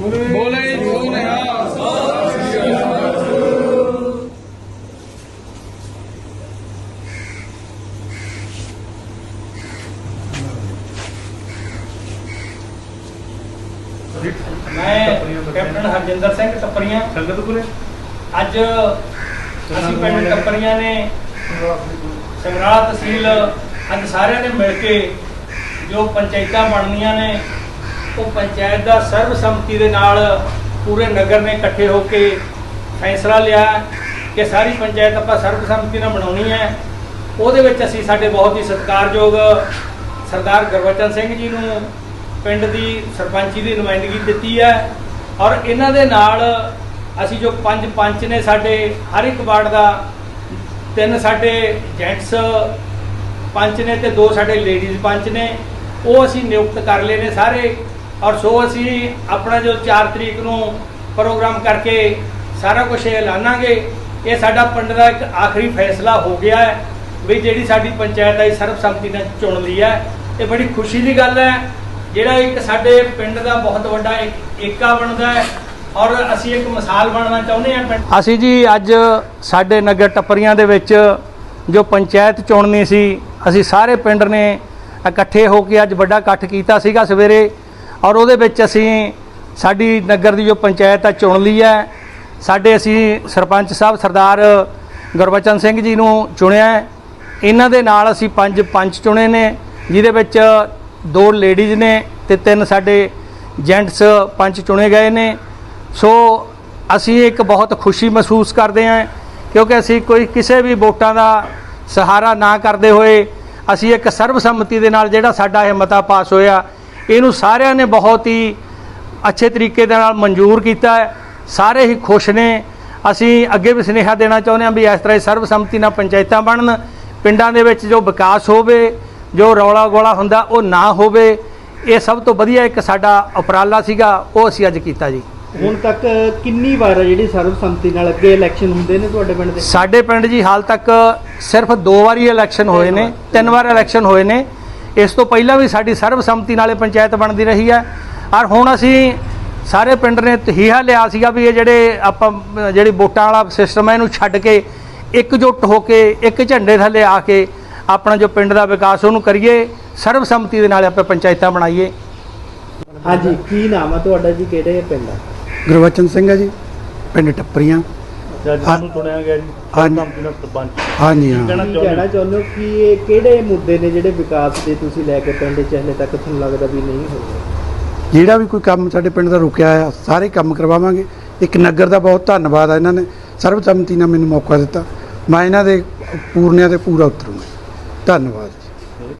ਮੈਂ ਕੈਪਟਨ ਹਰਜਿੰਦਰ ਸਿੰਘ ਟੱਪਰੀਆਂ। ਸੰਗਤਪੁਰੇ? ਅੱਜ ਟੱਪਰੀਆਂ ਨੇ ਸਮਰਾਲਾ ਤਹਿਸੀਲ ਅੱਜ ਸਾਰਿਆਂ ਨੇ ਮਿਲ ਕੇ ਜੋ ਪੰਚਾਇਤਾਂ ਬਣਨੀਆਂ ਨੇ ਉਹ ਪੰਚਾਇਤ ਦਾ ਸਰਬਸੰਮਤੀ ਦੇ ਨਾਲ ਪੂਰੇ ਨਗਰ ਨੇ ਇਕੱਠੇ ਹੋ ਕੇ ਫੈਸਲਾ ਲਿਆ ਕਿ ਸਾਰੀ ਪੰਚਾਇਤ ਆਪਾਂ ਸਰਬਸੰਮਤੀ ਨਾਲ ਬਣਾਉਣੀ ਹੈ। ਉਹਦੇ ਵਿੱਚ ਅਸੀਂ ਸਾਡੇ ਬਹੁਤ ਹੀ ਸਤਿਕਾਰਯੋਗ ਸਰਦਾਰ ਗੁਰਬਚਨ ਸਿੰਘ ਜੀ ਨੂੰ ਪਿੰਡ ਦੀ ਸਰਪੰਚੀ ਦੀ ਨੁਮਾਇੰਦਗੀ ਦਿੱਤੀ ਹੈ ਔਰ ਇਹਨਾਂ ਦੇ ਨਾਲ ਅਸੀਂ ਜੋ ਪੰਜ ਪੰਚ ਨੇ ਸਾਡੇ, ਹਰ ਇੱਕ ਵਾਰਡ ਦਾ ਤਿੰਨ ਸਾਡੇ ਜੈਂਟਸ ਪੰਚ ਨੇ ਤੇ ਦੋ ਸਾਡੇ ਲੇਡੀਜ਼ ਪੰਚ ਨੇ, ਉਹ ਅਸੀਂ ਨਿਯੁਕਤ ਕਰ ਲਏ ਨੇ ਸਾਰੇ। ਔਰ ਸੋ ਅਸੀਂ ਆਪਣਾ ਜੋ 4 ਤਰੀਕ ਨੂੰ ਪ੍ਰੋਗਰਾਮ ਕਰਕੇ ਸਾਰਾ ਕੁਝ ਐਲਾਨਾਂਗੇ, ਇਹ ਸਾਡਾ ਪਿੰਡ ਦਾ ਇੱਕ ਆਖਰੀ ਫੈਸਲਾ ਹੋ ਗਿਆ ਹੈ ਵੀ ਜਿਹੜੀ ਸਾਡੀ ਪੰਚਾਇਤ ਹੈ ਸਰਬਸੰਮਤੀ ਨਾਲ ਚੁਣ ਲਈ ਹੈ। ਇਹ ਬੜੀ ਖੁਸ਼ੀ ਦੀ ਗੱਲ ਹੈ। ਜਿਹੜਾ ਇੱਕ ਸਾਡੇ ਪਿੰਡ ਦਾ ਬਹੁਤ ਵੱਡਾ ਏਕਾ ਬਣਦਾ ਹੈ ਔਰ ਅਸੀਂ ਇੱਕ ਮਿਸਾਲ ਬਣਨਾ ਚਾਹੁੰਦੇ ਹਾਂ ਪਿੰਡ ਅਸੀਂ ਜੀ ਅੱਜ ਸਾਡੇ ਨਗਰ ਟੱਪਰੀਆਂ ਦੇ ਵਿੱਚ ਜੋ ਪੰਚਾਇਤ ਚੁਣਨੀ ਸੀ, ਅਸੀਂ ਸਾਰੇ ਪਿੰਡ ਨੇ ਇਕੱਠੇ ਹੋ ਕੇ ਅੱਜ ਵੱਡਾ ਇਕੱਠ ਕੀਤਾ ਸੀਗਾ। ਸਵੇਰੇ ਔਰ ਉਹਦੇ ਵਿੱਚ ਅਸੀਂ ਸਾਡੀ ਨਗਰ ਦੀ ਜੋ ਪੰਚਾਇਤ ਆ, ਚੁਣ ਲਈ ਹੈ। ਸਾਡੇ ਅਸੀਂ ਸਰਪੰਚ ਸਾਹਿਬ ਸਰਦਾਰ ਗੁਰਬਚਨ ਸਿੰਘ ਜੀ ਨੂੰ ਚੁਣਿਆ ਇਹਨਾਂ ਦੇ ਨਾਲ ਅਸੀਂ ਪੰਜ ਪੰਚ ਚੁਣੇ ਨੇ, ਜਿਹਦੇ ਵਿੱਚ ਦੋ ਲੇਡੀਜ਼ ਨੇ ਤੇ ਤਿੰਨ ਸਾਡੇ ਜੈਂਟਸ ਪੰਚ ਚੁਣੇ ਗਏ ਨੇ। ਸੋ ਅਸੀਂ ਇੱਕ ਬਹੁਤ ਖੁਸ਼ੀ ਮਹਿਸੂਸ ਕਰਦੇ ਹਾਂ, ਕਿਉਂਕਿ ਅਸੀਂ ਕੋਈ ਕਿਸੇ ਵੀ ਵੋਟਾਂ ਦਾ ਸਹਾਰਾ ਨਾ ਕਰਦੇ ਹੋਏ ਅਸੀਂ ਇੱਕ ਸਰਬਸੰਮਤੀ ਦੇ ਨਾਲ ਜਿਹੜਾ ਸਾਡਾ ਇਹ ਮਤਾ ਪਾਸ ਹੋਇਆ ਇਹਨੂੰ ਸਾਰਿਆਂ ਨੇ ਬਹੁਤ ਹੀ ਅੱਛੇ ਤਰੀਕੇ ਦੇ ਨਾਲ ਮਨਜ਼ੂਰ ਕੀਤਾ ਹੈ। ਸਾਰੇ ਹੀ ਖੁਸ਼ ਨੇ। ਅਸੀਂ ਅੱਗੇ ਵੀ ਸੁਨੇਹਾ ਦੇਣਾ ਚਾਹੁੰਦੇ ਹਾਂ ਵੀ ਇਸ ਤਰ੍ਹਾਂ ਹੀ ਸਰਬਸੰਮਤੀ ਨਾਲ ਪੰਚਾਇਤਾਂ ਬਣਨ ਪਿੰਡਾਂ ਦੇ ਵਿੱਚ ਜੋ ਵਿਕਾਸ ਹੋਵੇ ਜੋ ਰੌਲਾ ਗੋਲਾ ਹੁੰਦਾ ਉਹ ਨਾ ਹੋਵੇ। ਇਹ ਸਭ ਤੋਂ ਵਧੀਆ ਇੱਕ ਸਾਡਾ ਉਪਰਾਲਾ ਸੀਗਾ ਉਹ ਅਸੀਂ ਅੱਜ ਕੀਤਾ ਜੀ। ਹੁਣ ਤੱਕ ਕਿੰਨੀ ਵਾਰ ਹੈ ਜਿਹੜੀ ਸਰਬਸੰਮਤੀ ਨਾਲ ਅੱਗੇ ਇਲੈਕਸ਼ਨ ਹੁੰਦੇ ਨੇ ਤੁਹਾਡੇ ਪਿੰਡ ਦੇ? ਸਾਡੇ ਪਿੰਡ ਜੀ ਹਾਲ ਤੱਕ ਸਿਰਫ ਦੋ ਵਾਰੀ ਇਲੈਕਸ਼ਨ ਹੋਏ ਨੇ ਤਿੰਨ ਵਾਰ ਇਲੈਕਸ਼ਨ ਹੋਏ ਨੇ। ਇਸ ਤੋਂ ਪਹਿਲਾਂ ਵੀ ਸਾਡੀ ਸਰਬਸੰਮਤੀ ਨਾਲੇ ਪੰਚਾਇਤ ਬਣਦੀ ਰਹੀ ਹੈ। ਔਰ ਹੁਣ ਅਸੀਂ ਸਾਰੇ ਪਿੰਡ ਨੇ ਤਹੀਹਾ ਲਿਆ ਸੀਗਾ ਵੀ ਇਹ ਜਿਹੜੇ ਆਪਾਂ ਜਿਹੜੀ ਵੋਟਾਂ ਵਾਲਾ ਸਿਸਟਮ ਹੈ ਇਹਨੂੰ ਛੱਡ ਕੇ ਇਕਜੁੱਟ ਹੋ ਕੇ ਇੱਕ ਝੰਡੇ ਥੱਲੇ ਆ ਕੇ ਆਪਣਾ ਜੋ ਪਿੰਡ ਦਾ ਵਿਕਾਸ ਉਹਨੂੰ ਕਰੀਏ ਸਰਬਸੰਮਤੀ ਦੇ ਨਾਲ ਆਪਾਂ ਪੰਚਾਇਤਾਂ ਬਣਾਈਏ। ਹਾਂਜੀ ਕੀ ਨਾਮ ਹੈ ਤੁਹਾਡਾ ਜੀ? ਕਿਹੜੇ ਪਿੰਡ ਆ? ਗੁਰਬਚਨ ਸਿੰਘ ਹੈ ਜੀ ਪਿੰਡ ਟੱਪਰੀਆਂ। ਜੱਜ ਹਾਂ। ਨੂੰ ਚੁਣਿਆ ਗਿਆ ਜੀ। ਹਾਂਜੀ। ਸਰਬਸੰਮਤੀ ਨਾਲ ਸਰਪੰਚ। ਹਾਂਜੀ ਹਾਂ। ਕਹਿਣਾ ਚਾਹੁੰਦੇ ਕਹਿਣਾ ਚਾਹੁੰਦੇ ਹੋ ਕਿ ਇਹ ਕਿਹੜੇ ਮੁੱਦੇ ਨੇ ਜਿਹੜੇ ਵਿਕਾਸ ਦੇ ਤੁਸੀਂ ਲੈ ਕੇ ਪਿੰਡ 'ਚ ਹਲੇ ਤੱਕ ਤੁਹਾਨੂੰ ਲੱਗਦਾ ਵੀ ਨਹੀਂ ਹੋਏ? ਜਿਹੜਾ ਵੀ ਕੋਈ ਕੰਮ ਸਾਡੇ ਪਿੰਡ ਦਾ ਰੁਕਿਆ ਆ ਸਾਰੇ ਕੰਮ ਕਰਵਾਵਾਂਗੇ। ਇੱਕ ਨਗਰ ਦਾ ਬਹੁਤ ਧੰਨਵਾਦ ਆ ਇਹਨਾਂ ਨੇ। ਸਰਬਸੰਮਤੀ ਨਾਲ ਮੈਨੂੰ ਮੌਕਾ ਦਿੱਤਾ। ਮੈਂ ਇਹਨਾਂ ਦੇ ਪੂਰਨਿਆਂ ਤੇ ਪੂਰਾ ਉਤਰੂੰਗਾ। ਧੰਨਵਾਦ।